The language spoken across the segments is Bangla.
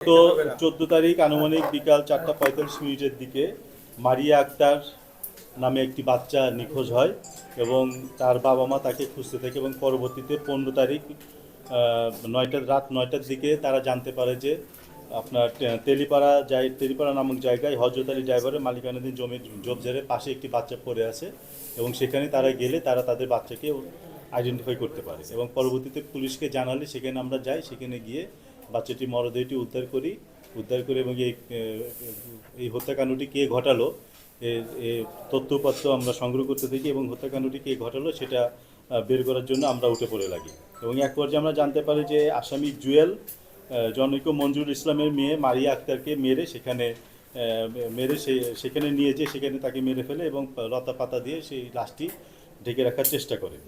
তো চোদ্দ তারিখ আনুমানিক বিকাল চারটা পঁয়তাল্লিশ মিনিটের দিকে মারিয়া আক্তার নামে একটি বাচ্চা নিখোঁজ হয় এবং তার বাবা মা তাকে খুঁজতে থাকে এবং পরবর্তীতে পনেরো তারিখ নয়টার রাত নয়টার দিকে তারা জানতে পারে যে আপনার তেলিপাড়া যাই, তেলিপাড়া নামক জায়গায় হজরত আলী ড্রাইভারের মালিকানাধীন জমির জবজারের পাশে একটি বাচ্চা পড়ে আছে এবং সেখানে তারা গেলে তারা তাদের বাচ্চাকে আইডেন্টিফাই করতে পারে এবং পরবর্তীতে পুলিশকে জানালে সেখানে আমরা যাই, সেখানে গিয়ে বাচ্চাটি মরদেহটি উদ্ধার করি, উদ্ধার করে এবং এই এই হত্যাকাণ্ডটি কে ঘটালো তথ্যপত্র আমরা সংগ্রহ করতে থাকি এবং হত্যাকাণ্ডটি কে ঘটালো সেটা বের করার জন্য আমরা উঠে পড়ে লাগি। এবং এক পর্যায়ে আমরা জানতে পারি যে আসামি জুয়েল জনৈক মঞ্জুর ইসলামের মেয়ে মারিয়া আক্তারকে মেরে সেখানে মেরে সে, সেখানে নিয়ে যেয়ে সেখানে তাকে মেরে ফেলে এবং লতা পাতা দিয়ে সেই লাশটি ঢেকে রাখার চেষ্টা করে।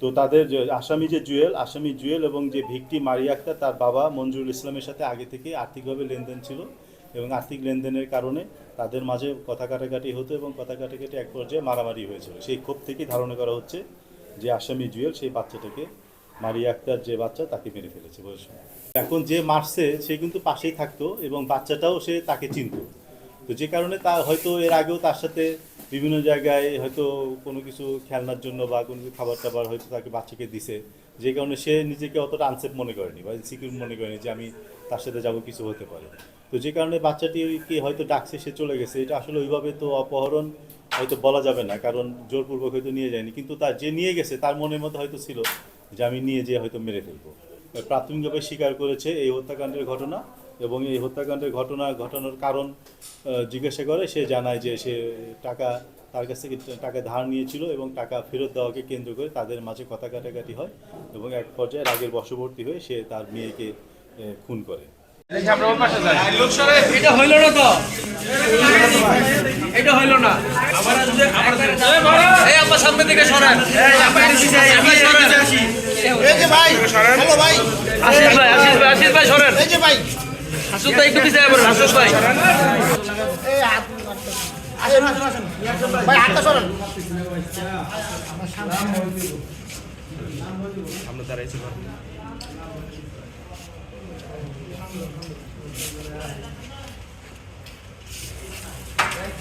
তো তাদের আসামি যে জুয়েল, আসামি জুয়েল এবং যে ভিকটি মারিয়া আক্তার, তার বাবা মঞ্জুরুল ইসলামের সাথে আগে থেকে আর্থিকভাবে লেনদেন ছিল এবং আর্থিক লেনদেনের কারণে তাদের মাঝে কথা কাটাকাটি হতো এবং কথা কাটাকাটি এক পর্যায়ে মারামারি হয়েছিল। সেই ক্ষোভ থেকেই ধারণা করা হচ্ছে যে আসামি জুয়েল সেই বাচ্চাটাকে মারিয়া আক্তার যে বাচ্চা তাকে মেরে ফেলেছে। বয়স এখন যে মারছে, সে কিন্তু পাশেই থাকতো এবং বাচ্চাটাও সে তাকে চিনতো। তো যে কারণে তা হয়তো এর আগেও তার সাথে বিভিন্ন জায়গায় হয়তো কোনো কিছু খেলনার জন্য বা কোনো কিছু খাবার টাবার হয়তো তাকে বাচ্চাকে দিছে, যে কারণে সে নিজেকে অতটা আনসেফ মনে করেনি বা সিকিউর মনে করেনি যে আমি তার সাথে যাব, কিছু হতে পারে। তো যে কারণে বাচ্চাটিকে হয়তো ডাকছে, সে চলে গেছে, এটা আসলে ওইভাবে তো অপহরণ হয়তো বলা যাবে না, কারণ জোরপূর্বক হয়তো নিয়ে যায়নি। কিন্তু তার যে নিয়ে গেছে, তার মনের মধ্যে হয়তো ছিল যে আমি নিয়ে যেয়ে হয়তো মেরে ফেলব। প্রাথমিকভাবে স্বীকার করেছে এই হত্যাকাণ্ডের ঘটনা। এবং এই হত্যাকাণ্ডের ঘটনা ঘটানোর কারণ জিজ্ঞাসা করে। সে জানায় যে সে টাকা তার কাছ থেকে টাকা ধার নিয়েছিল এবং টাকা ফেরত দেওয়াকে কেন্দ্র করে তাদের মাঝে কথা কাটাকাটি হয় এবং এক পর্যায়ে রাগের বশবর্তী হয়ে সে তার মেয়েকে খুন করে। এটা হইল না তো? এটা হইল না? আমার সামনে থেকে সরেন। সামনে সরেন। যে ভাই ভাই। ভাই আশিস ভাই আশিস ভাই। সরেন এই যে ভাই আসুন। ভাই একটু পিছিয়ে পড়েন আশিস